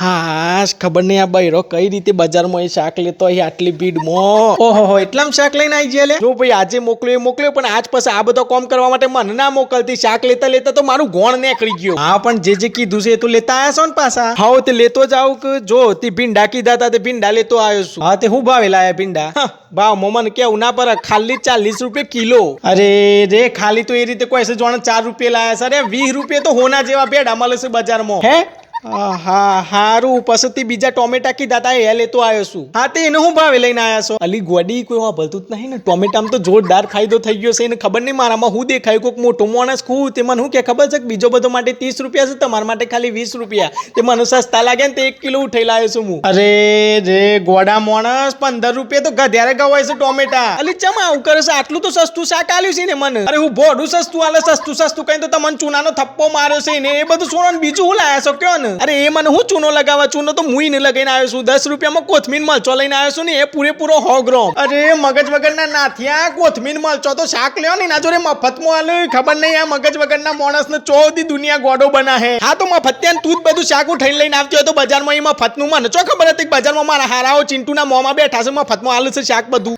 હા ખબર નહીં આ બૈરો કઈ રીતે બજારમાં એ શાક લેતો અહીં આટલી ભીડમાં. ઓહો એટલામાં શાક લઈને આવી ગયા જો ભાઈ, આજે મોકલ્યો એ મોકલ્યો, પણ આજ પછી આ બધો કોમ કરવા માટે મને ના મોકલતી. શાક લેતા લેતા તો મારું ગોણ નીકળી ગયો. હા, પણ જે જે કીધું છે એ તો લેતા આવ્યા છો ને પાછા? હા તે લેતો જાવ કે જો, તે ભીંડા કીધા હતા તે ભીંડા લેતો આવ્યો છું. હા, તે હું ભાવે લાયા ભીંડા? ભાવ મોમન કેવું ના પર ખાલી ચાલીસ રૂપિયા કિલો. અરે, રે, ખાલી તો એ રીતે કોઈ છે, જોણે ચાર રૂપિયા લાયા છે. અરે, વીસ રૂપિયા તો હોના જેવા ભેડા મળે છે બજારમાં. હે? હા, હારું પછી બીજા ટોમેટા કીધા દાદા એ લેતો આવ્યો છું. હા, તે એને હું ભાવે લઈને આવ્યા છો? અલી ગોડી કોઈ વા ભલતું નહીં ને? ટોમેટામાં તો જોરદાર ફાયદો થઈ ગયો છે, એને ખબર નહીં મારામાં હું દેખાય? કોઈક મોટો માણસ હું તે મને હું કે ખબર છે કે બીજો બધો માટે ત્રીસ રૂપિયા છે, તમારા માટે ખાલી વીસ રૂપિયા. તે મને સસ્તા લાગે ને તે એક કિલો ઉઠાઈ લાવ્યો છું હું. અરે રે ગોડા માણસ, પંદર રૂપિયા તો ગધ્યારે ગવાય છે ટોમેટા. અલી ચમ આવું કરે છે? આટલું તો સસ્તું શાક આલ્યું છે ને મને. અરે હું ભોડું સસ્તું આલે સસ્તું સસ્તું કઈ તો તમને ચૂનાનો થપ્પો માર્યો છે ને? એ બધું છોડો બીજું હું લાયા છો? કયો ને? અરે, એ મને હું ચૂનો લગાવવા? ચૂનો તો મુઈ ને લગાઈને આવ્યો છું. દસ રૂપિયામાં કોથમીર મરચો લઈને આવ્યો છું ને, એ પૂરેપૂરો સો ગ્રામ અરે, મગજ વગરના નાથિયા, કોથમીર મરચો તો શાક લ્યો ને ના જોડે મફતમાં આલે. ખબર નહીં આ મગજ વગરના માણસને ચોથી દુનિયા ગોડો બના હે હા તો મફતિયાન તું જ બધું શાક ઉઠાઈને લઈને આવતી હોય તો બજારમાં એ મફતનું મને. ચો ખબર હતી બજારમાં મારા હારાઓ ચિંટુના મોંમાં બેઠા છે, મફતમાં આલે છે શાક બધું.